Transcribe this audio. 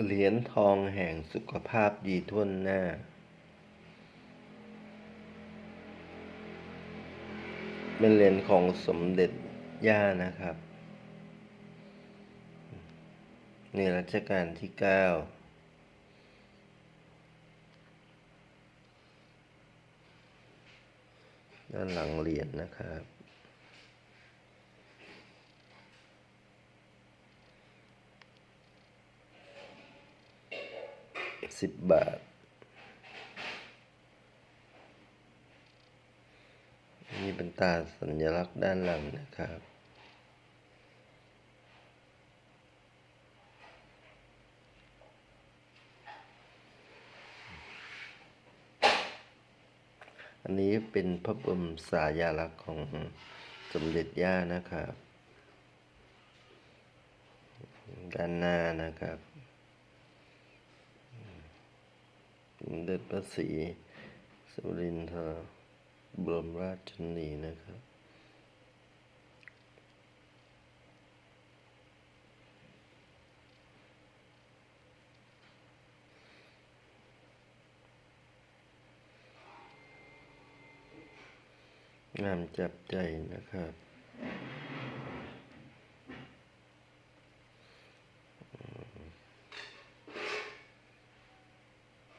เหรียญทองแห่งสุขภาพดีทั่วหน้า เป็นเหรียญของสมเด็จย่านะครับ ในรัชกาลที่เก้าด้านหลังเหรียญนะครับ สิบบาท นี่เป็นตาสัญลักษณ์ด้านหลังนะครับอันนี้เป็นพระบรมสายาลักษณ์ของสมเด็จย่านะครับ ด้านหน้านะครับ สม เด็จพระศรีสุรินทรบรมราชชนีนะครับ งามจับใจนะครับ